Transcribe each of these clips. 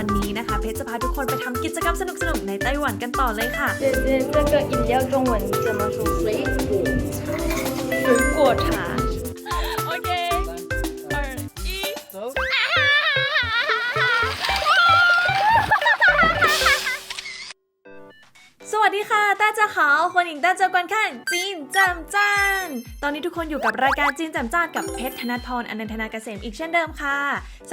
วันนี้นะคะ เพชรจะพาทุกคนไปทำกิจกรรมสนุกๆ ในไต้หวันกันต่อเลยค่ะ 姐姐，这个饮料中文怎么说？水果。水果茶 大家好欢迎大家观看จีนจำจ้านตอนนี้ทุกคนอยู่กับรายการจีนจำจ้านกับเพชรธนทรอนันทนาเกษมอีกเช่นเดิมค่ะ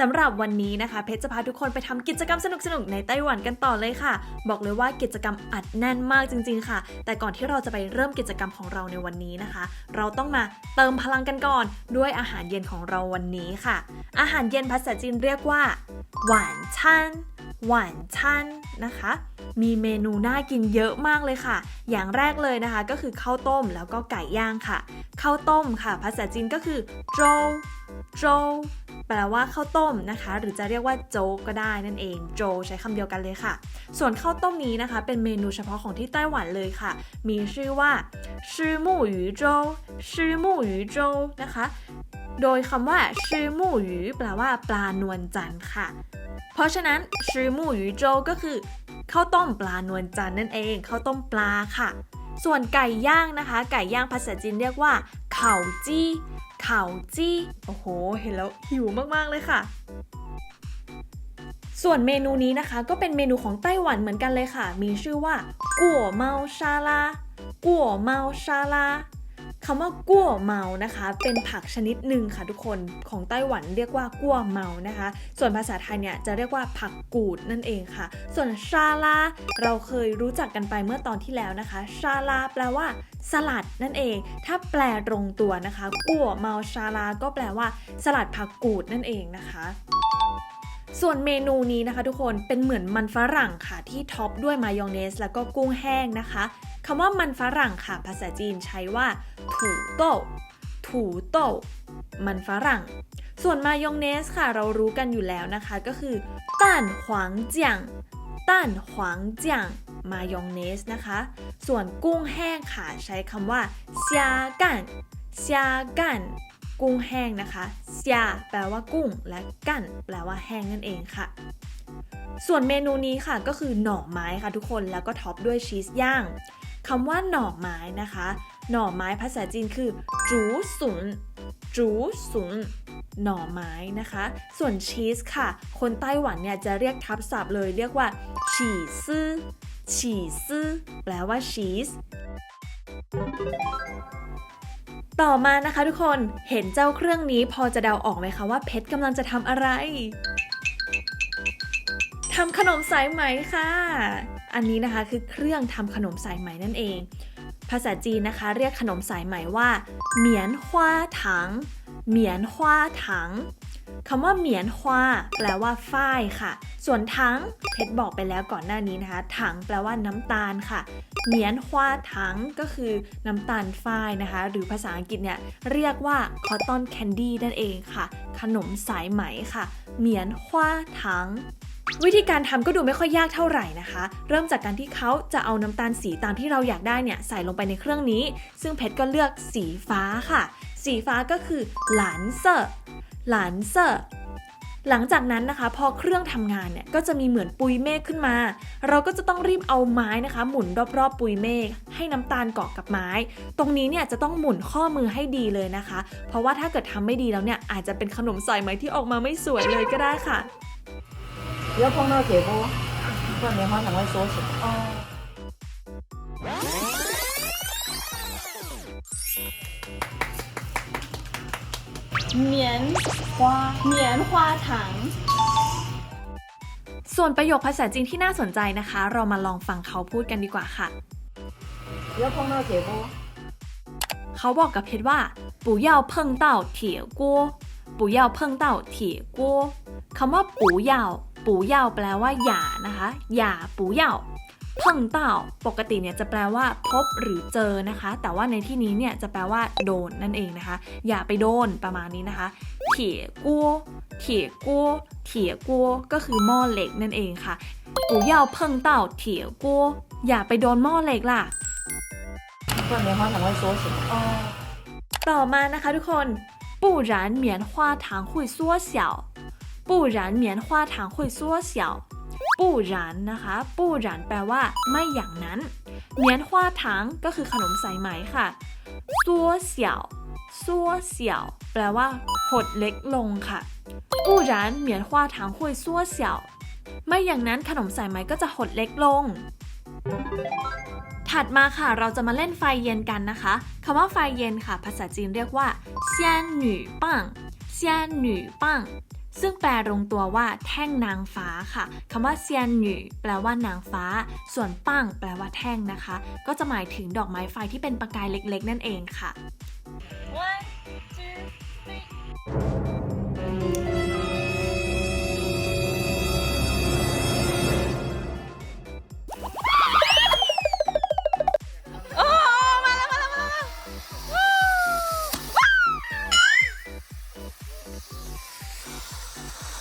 สำหรับวันนี้นะคะ เพชรจะพาทุกคนไปทำกิจกรรมสนุกๆ ในไต้หวันกันต่อเลยค่ะ บอกเลยว่ากิจกรรมอัดแน่นมากจริง ๆ ค่ะ แต่ก่อนที่เราจะไปเริ่มกิจกรรมของเราในวันนี้นะคะ เราต้องมาเติมพลังกันก่อน ด้วยอาหารเย็นของเราวันนี้ค่ะ อาหารเย็นภาษาจีนเรียกว่า หวานชันหวานชันนะคะ มีเมนูน่ากินเยอะมากเลยค่ะ อย่างแรกเลยนะคะก็คือข้าวต้มแล้วก็ไก่ย่างค่ะ ข้าวต้มค่ะ ภาษาจีนก็คือโจวโจวแปลว่าข้าวต้มนะคะ หรือจะเรียกว่าโจก็ได้นั่นเองโจใช้คำเดียวกันเลยค่ะ ส่วนข้าวต้มนี้นะคะ เป็นเมนูเฉพาะของที่ไต้หวันเลยค่ะ มีชื่อว่าชื่อมู่หยูโจชื่อมู่หยูโจนะคะ โดยคำว่าชื่อมู่หยูแปลว่าปลานวลจันทร์ค่ะ เพราะฉะนั้นชื่อมู่หยูโจก็คือ ข้าวต้มปลานวลจันทร์นั่นเองข้าวต้มปลาค่ะ ส่วนไก่ย่างนะคะ ไก่ย่างภาษาจีนเรียกว่าเข่าจี้เข่าจี้โอ้โห เห็นแล้วหิวมากๆเลยค่ะส่วนเมนูนี้นะคะก็เป็นเมนูของไต้หวันเหมือนกันเลยค่ะ มีชื่อว่ากัวเมาชาลากัวเมาชาลา คำว่ากัวเมานะคะ เป็นผักชนิดหนึ่งค่ะทุกคนของไต้หวันเรียกว่ากัวเมานะคะ ส่วนภาษาไทยเนี่ยจะเรียกว่าผักกูดนั่นเองค่ะ ส่วนชาลาเราเคยรู้จักกันไปเมื่อตอนที่แล้วนะคะชาลาแปลว่าสลัดนั่นเอง ถ้าแปลตรงตัวนะคะกัวเมาชาลาก็แปลว่า สลัดผักกูดนั่นเองนะคะ ส่วนเมนูนี้นะคะทุกคนเป็นเหมือนมันฝรั่งค่ะที่ท็อปด้วยมายองเนส แล้วก็กุ้งแห้งนะคะคำว่ามันฝรั่งค่ะภาษาจีนใช้ว่าถูโต้ถูโต้มันฝรั่ง ส่วนมายองเนสค่ะเรารู้กันอยู่แล้วนะคะ ก็คือต้านหวางเจียงต้านหวางเจียงมายองเนสนะคะ ส่วนกุ้งแห้งค่ะใช้คำว่าเซียกันเซียกัน กุ้งแห้งนะคะเซียแปลว่ากุ้ง และกันแปลว่าแห้งนั่นเองค่ะ ส่วนเมนูนี้ค่ะก็คือหน่อไม้ค่ะทุกคนแล้วก็ท็อปด้วยชีสย่างคำว่าหน่อไม้นะคะ หน่อไม้ภาษาจีนคือจูสุนจูสุนหน่อไม้นะคะ ส่วนชีสค่ะ คนไต้หวันเนี่ยจะเรียกทับศัพท์เลยเรียกว่าฉีซื่อฉีซื่อแปลว่าชีส ต่อมานะคะทุกคนเห็นเจ้าเครื่องนี้พอจะเดาออกไหมคะว่าเพชรกำลังจะทำอะไรทำขนมสายไหมค่ะ อันนี้นะคะคือเครื่องทำขนมสายไหมนั่นเอง ภาษาจีนนะคะ เรียกขนมสายไหมว่าเหมียนฮวาถังเหมียนฮวาถังคำว่าเหมียนฮวาแปลว่าฝ้ายค่ะ ส่วนถังเพชรบอกไปแล้วก่อนหน้านี้นะคะถังแปลว่าน้ำตาลค่ะ เหมียนฮวาถังก็คือน้ำตาลฝ้ายนะคะ หรือภาษาอังกฤษเนี่ยเรียกว่า cotton candy นั่นเองค่ะ ขนมสายไหมค่ะ เหมียนฮวาถังวิธีการทำก็ดูไม่ค่อยยากเท่าไหร่นะคะ เริ่มจากการที่เขาจะเอาน้ำตาลสีตามที่เราอยากได้เนี่ยใส่ลงไปในเครื่องนี้ ซึ่งเพชรก็เลือกสีฟ้าค่ะ สีฟ้าก็คือหลานเซอร์หลานเซอร์ หลังจากนั้นนะคะ พอเครื่องทำงานเนี่ยก็จะมีเหมือนปุยเมฆขึ้นมา เราก็จะต้องรีบเอาไม้นะคะ หมุนรอบๆปุยเมฆให้น้ำตาลเกาะกับไม้ ตรงนี้เนี่ยจะต้องหมุนข้อมือให้ดีเลยนะคะ เพราะว่าถ้าเกิดทำไม่ดีแล้วเนี่ยอาจจะเป็นขนมสอยไหมที่ออกมาไม่สวยเลยก็ได้ค่ะเยอะพงเราเสียโบก็เนี้ยเขาทำไว้โซส 棉花棉花糖ส่วนประโยคภาษาจีนที่น่าสนใจนะคะ เรามาลองฟังเขาพูดกันดีกว่าค่ะเยอะพเาวโขาบอกกับเพชรว่า不要碰到铁锅不要碰到铁锅คำว่า不要不要แปลว่าอย่านะคะ อย่า不要 เพิ่งเต้าปกติเนี่ยจะแปลว่า พบหรือเจอนะคะ แต่ว่าในที่นี้เนี่ยจะแปลว่า โดนนั่นเองนะคะ อย่าไปโดนประมาณนี้นะคะเถี่ยกู้เถี่ยกู้เถี่ยกู้ก็คือหม้อเหล็กนั่นเองค่ะปูเยาเพิ่งเต้าเถี่ยกู้อย่าไปโดนหม้อเหล็กล่ะ 不然棉花糖会缩小。 ต่อมานะคะทุกคน不然棉花糖会缩小不然棉花糖会缩小 ปู่หยานนะคะ ปู่หยานแปลว่าไม่อย่างนั้นเนียนฮวาถังก็คือขนมสายไหมค่ะซัวเสี่ยวซัวเสี่ยวแปลว่า หดเล็กลงค่ะปู่หยานเหมียนฮวาถังหุยซัวเสี่ยวไม่อย่างนั้นขนมสายไหมก็จะหดเล็กลง ถัดมาค่ะเราจะมาเล่นไฟเย็นกันนะคะคำว่าไฟเย็นค่ะ ภาษาจีนเรียกว่าเซียนหนูปังเซียนหนูปัง ซึ่งแปลตรงตัวว่าแท่งนางฟ้าค่ะคำว่าเซียนหนู่แปลว่านางฟ้า ส่วนปังแปลว่าแท่งนะคะ ก็จะหมายถึงดอกไม้ไฟที่เป็นประกายเล็กๆ นั่นเองค่ะ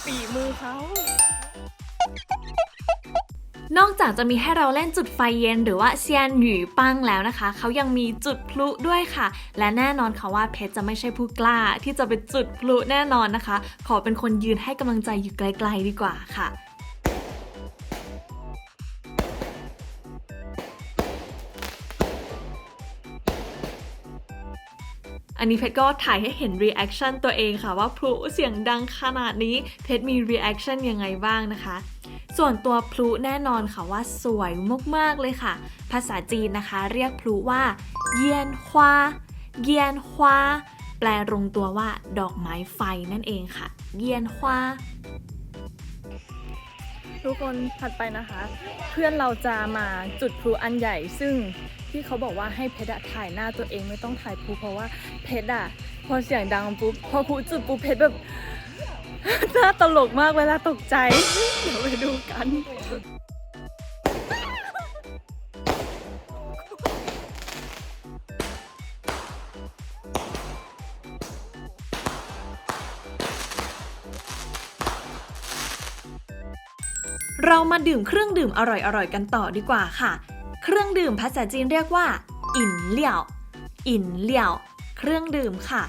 ฝีมือเขา นอกจากจะมีให้เราเล่นจุดไฟเย็นหรือว่าเซียนหยูปังแล้วนะคะ เขายังมีจุดพลุด้วยค่ะ และแน่นอนค่ะว่าเพชรจะไม่ใช่ผู้กล้าที่จะไปจุดพลุแน่นอนนะคะ ขอเป็นคนยืนให้กำลังใจอยู่ไกลๆดีกว่าค่ะ อันนี้เพชรก็ถ่ายให้เห็นรีแอคชั่นตัวเองค่ะว่าพลุเสียงดังขนาดนี้เพชรมีรีแอคชั่นยังไงบ้างนะคะ ส่วนตัวพลุแน่นอนค่ะว่าสวยมากๆเลยค่ะ ภาษาจีนนะคะ เรียกพลุว่าเยียนฮวาเยียนฮวาแปลตรงตัวว่าดอกไม้ไฟนั่นเองค่ะ เยียนฮวาทุกคนถัดไปนะคะ เพื่อนเราจะมาจุดพลุอันใหญ่ซึ่ง ที่เขาบอกว่าให้เพชรถ่ายหน้าตัวเองไม่ต้องถ่ายพลุเพราะว่าเพชรอะพอเสียงดังปุ๊บพอพลุจุดปุ๊บเพชรแบบหน้าตลกมากเวลาตกใจ เดี๋ยวไปดูกันเรามาดื่มเครื่องดื่มอร่อยๆกันต่อดีกว่าค่ะ เครื่องดื่มภาษาจีนเรียกว่า อินเลี่ยว อินเลี่ยว เครื่องดื่มค่ะ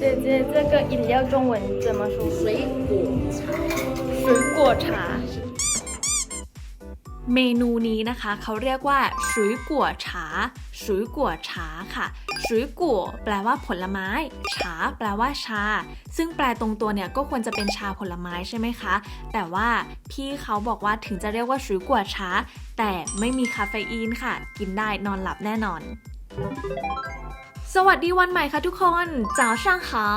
姐姐这个饮料中文怎么说水果茶，水果茶 เมนูนี้นะคะเขาเรียกว่าชุยกัวฉาชุยกัวฉาค่ะ ชุยกัวแปลว่าผลไม้ฉาแปลว่าชา ซึ่งแปลตรงตัวเนี่ยก็ควรจะเป็นชาผลไม้ใช่ไหมคะ แต่ว่าพี่เขาบอกว่าถึงจะเรียกว่าชุยกัวฉาแต่ไม่มีคาเฟอีนค่ะ กินได้นอนหลับแน่นอนสวัสดีวันใหม่ค่ะทุกคนเจ้าช่างเขา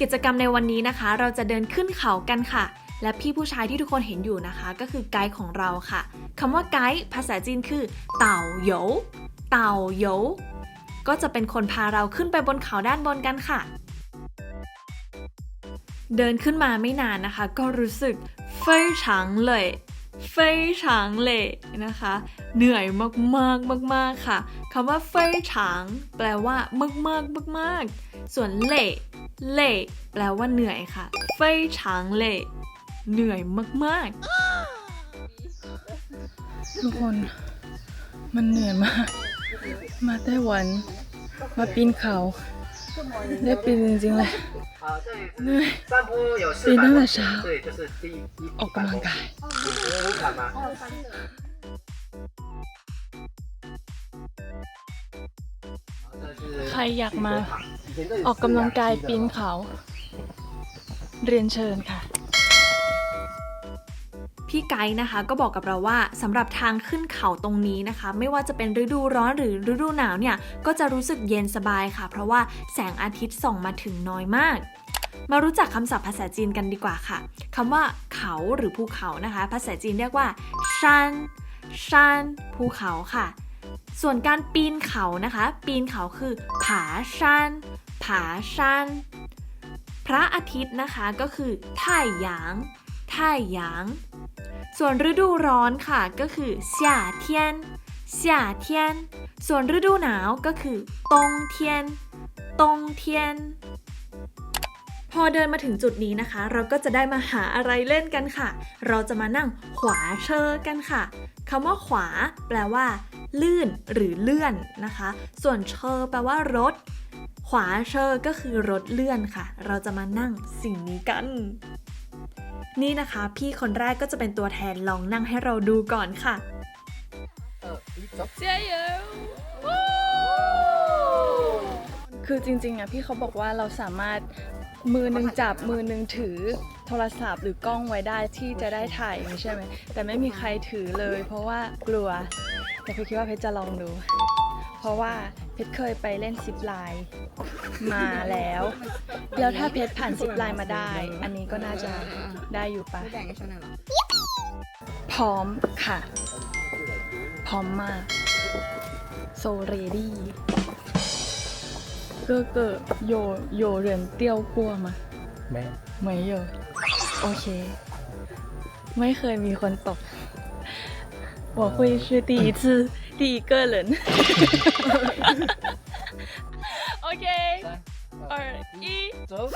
กิจกรรมในวันนี้นะคะ เราจะเดินขึ้นเขากันค่ะ และพี่ผู้ชายที่ทุกคนเห็นอยู่นะคะ ก็คือไกด์ของเราค่ะคำว่าไกด์ภาษาจีนคือ เต่าโหยวเต่าโหยว ก็จะเป็นคนพาเราขึ้นไปบนเขาด้านบนกันค่ะ เดินขึ้นมาไม่นานนะคะ ก็รู้สึกเฟยฉางเลยเฟยฉางเลยนะคะ เหนื่อยมากๆมากๆค่ะคำว่าเฟยฉางแปลว่ามากๆมากๆส่วนเล่เล่แปลว่าเหนื่อยค่ะเฟยฉางเล่เหนื่อยมากๆ ทุกคนมันเหนื่อยมาก มาไต้หวัน มาปีนเขา ได้ปีนจริงๆเลยเหนื่อยปีนตั้งแต่เช้าออกกำลังกายใครอยากมาออกกำลังกายปีนเขา เรียนเชิญค่ะี่ไกด์นะคะ ก็บอกกับเราว่าสำหรับทางขึ้นเขาตรงนี้นะคะ ไม่ว่าจะเป็นฤดูร้อนหรือฤดูหนาวเนี่ยก็จะรู้สึกเย็นสบายค่ะ เพราะว่าแสงอาทิตย์ส่องมาถึงน้อยมากมารู้จักคำศัพท์ภาษาจีนกันดีกว่าค่ะคำว่าเขาหรือภูเขานะคะ ภาษาจีนเรียกว่าชันชันภูเขาค่ะ ส่วนการปีนเขานะคะ ปีนเขาคือ ผาชันผาชันพระอาทิตย์นะคะก็คือท่ายางท่ายาง ส่วนฤดูร้อนค่ะก็คือเสียเทียนเสียเทียนส่วนฤดูหนาวก็คือตงเทียนตงเทียน พอเดินมาถึงจุดนี้นะคะ เราก็จะได้มาหาอะไรเล่นกันค่ะ เราจะมานั่งขวาเชอกันค่ะคำว่าขวา แปลว่า ลื่นหรือเลื่อนนะคะ ส่วนเชอแปลว่ารถ ขวาเชอก็คือรถเลื่อนค่ะ เราจะมานั่งสิ่งนี้กัน นี่นะคะ พี่คนแรกก็จะเป็นตัวแทนลองนั่งให้เราดูก่อนค่ะเจ๊เยคือจริงๆอะพี่เขาบอกว่าเราสามารถมือหนึ่งจับมือหนึ่งถือโทรศัพท์หรือกล้องไว้ได้ที่จะได้ถ่ายใช่ไหมแต่ไม่มีใครถือเลย เพราะว่ากลัว แต่พี่คิดว่าเพชรจะลองดู เพราะว่าเพชรเคยไปเล่นซิปไลน์มาแล้ว แล้วถ้าเพชรผ่านซิปไลน์มาได้ อันนี้ก็น่าจะได้อยู่ปะพร้อมค่ะ พร้อมมาก so ready 哥哥有有人掉过吗没有。没有โอเค ไม่เคยมีคนตก我会是第一次 ดีเกินเลยโอเค or e 走。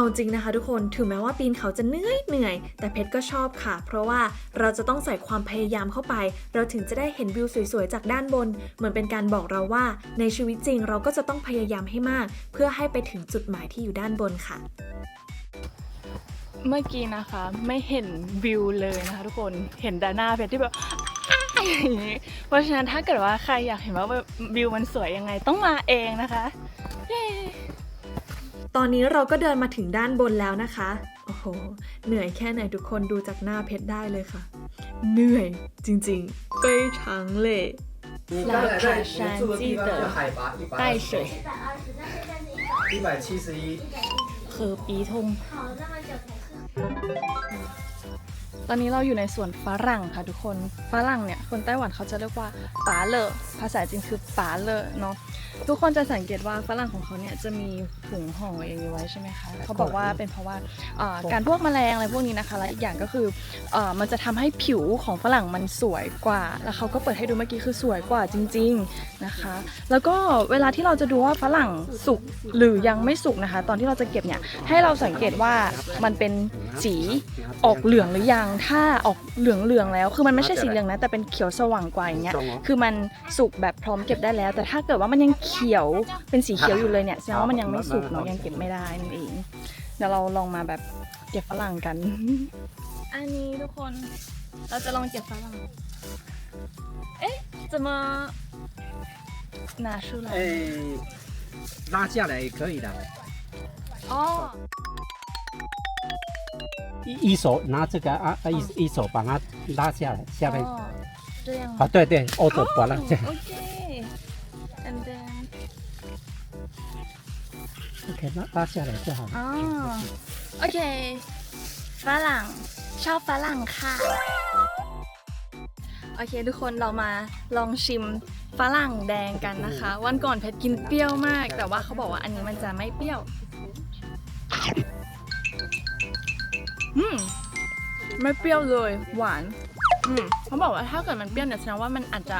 เอาจริงนะคะทุกคนถึงแม้ว่าปีนเขาจะเหนื่อยเหนื่อย แต่เพชรก็ชอบค่ะ เพราะว่าเราจะต้องใส่ความพยายามเข้าไป เราถึงจะได้เห็นวิวสวยๆ จากด้านบน เหมือนเป็นการบอกเราว่า ในชีวิตจริงเราก็จะต้องพยายามให้มาก เพื่อให้ไปถึงจุดหมายที่อยู่ด้านบนค่ะเมื่อกี้นะคะไม่เห็นวิวเลยนะคะทุกคนเห็นแต่หน้าเพชรที่แบบอย่างนี้เพราะฉะนั้นถ้าเกิดว่าใครอยากเห็นว่าวิวมันสวยยังไงต้องมาเองนะคะ เย้ ตอนนี้เราก็เดินมาถึงด้านบนแล้วนะคะ โอ้โห เหนื่อยแค่ไหนทุกคนดูจากหน้าเพชรได้เลยค่ะ เหนื่อยจริงๆ非常累你刚才在你住的地方就海拔一百带水一百七十一。 คือปีทง ตอนนี้เราอยู่ในสวนฝรั่งค่ะทุกคน ฝรั่งเนี่ยคนไต้หวันเขาจะเรียกว่าป๋าเลอภาษาจีนคือป๋าเลอเนาะ ทุกคนจะสังเกตว่าฝรั่งของเขาเนี่ยจะมีผงห่ออย่างนี้ไว้ใช่ไหมคะ เขาบอกว่าเป็นเพราะว่าเอ่อการพวกแมลงอะไรพวกนี้นะคะ และอีกอย่างก็คือเอ่อมันจะทำให้ผิวของฝรั่งมันสวยกว่า แล้วเขาก็เปิดให้ดูเมื่อกี้คือสวยกว่าจริง ๆนะคะ แล้วก็เวลาที่เราจะดูว่าฝรั่งสุกหรือยังไม่สุกนะคะ ตอนที่เราจะเก็บเนี่ยให้เราสังเกตว่ามันเป็นสีออกเหลืองหรือยังถ้าออกเหลืองเหลืองๆแล้ว คือมันไม่ใช่สีเหลืองนะ แต่เป็นเขียวสว่างกว่าอย่างเงี้ย คือมันสุกแบบพร้อมเก็บได้แล้ว แต่ถ้าเกิดว่ามันยังเขียว เป็นสีเขียวอยู่เลยเนี่ย แสดงว่ามันยังไม่สุกเนาะ ยังเก็บไม่ได้นั่นเอง เดี๋ยวเราลองมาแบบเก็บฝรั่งกัน อันนี้ทุกคน เราจะลองเก็บฝรั่ง เอ๊ะจะมา拿出来哎，拉下来也可以的。哦 一一手拿这个啊啊一一手把它拉下来，下面哦这样啊对对，或者把它这样 OK and then OK 拉拉下来就好了。 อ๋อโอเคฝรั่งชอบฝรั่งค่ะ โอเค ทุกคนเรามาลองชิมฝรั่งแดงกันนะคะ วันก่อนเพชรกินเปรี้ยวมาก แต่ว่าเขาบอกว่าอันนี้มันจะไม่เปรี้ยว อืมไม่เปรี้ยวเลยหวาน อืมเขาบอกว่าถ้าเกิดมันเปรี้ยวเนี่ยแสดงว่ามันอาจจะ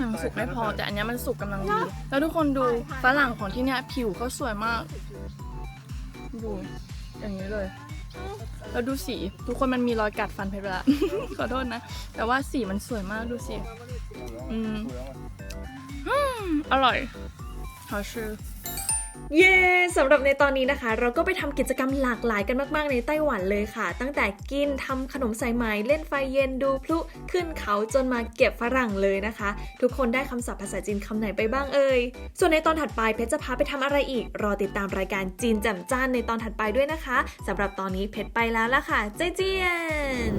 ยังสุกไม่พอ แต่อันเนี้ยมันสุกกำลังดี แล้วทุกคนดูฝรั่งของที่เนี้ยผิวเขาสวยมาก ดูอย่างนี้เลยแล้วดูสีทุกคนมันมีรอยกัดฟันเพชรไปละ ขอโทษนะ แต่ว่าสีมันสวยมากดูสิ อืมอืมอร่อย好吃 เย้สำหรับในตอนนี้นะคะ เราก็ไปทำกิจกรรมหลากหลายกันมาก ๆ ในไต้หวันเลยค่ะ ตั้งแต่กินทำขนมสายไหมเล่นไฟเย็นดูพลุขึ้นเขาจนมาเก็บฝรั่งเลยนะคะ ทุกคนได้คำศัพท์ภาษาจีนคำไหนไปบ้างเอ่ยส่วนในตอนถัดไปเพชรจะพาไปทำอะไรอีก รอติดตามรายการจีนแจ่มจ้านในตอนถัดไปด้วยนะคะสำหรับตอนนี้เพชรไปแล้วล่ะค่ะเจ๊เจียน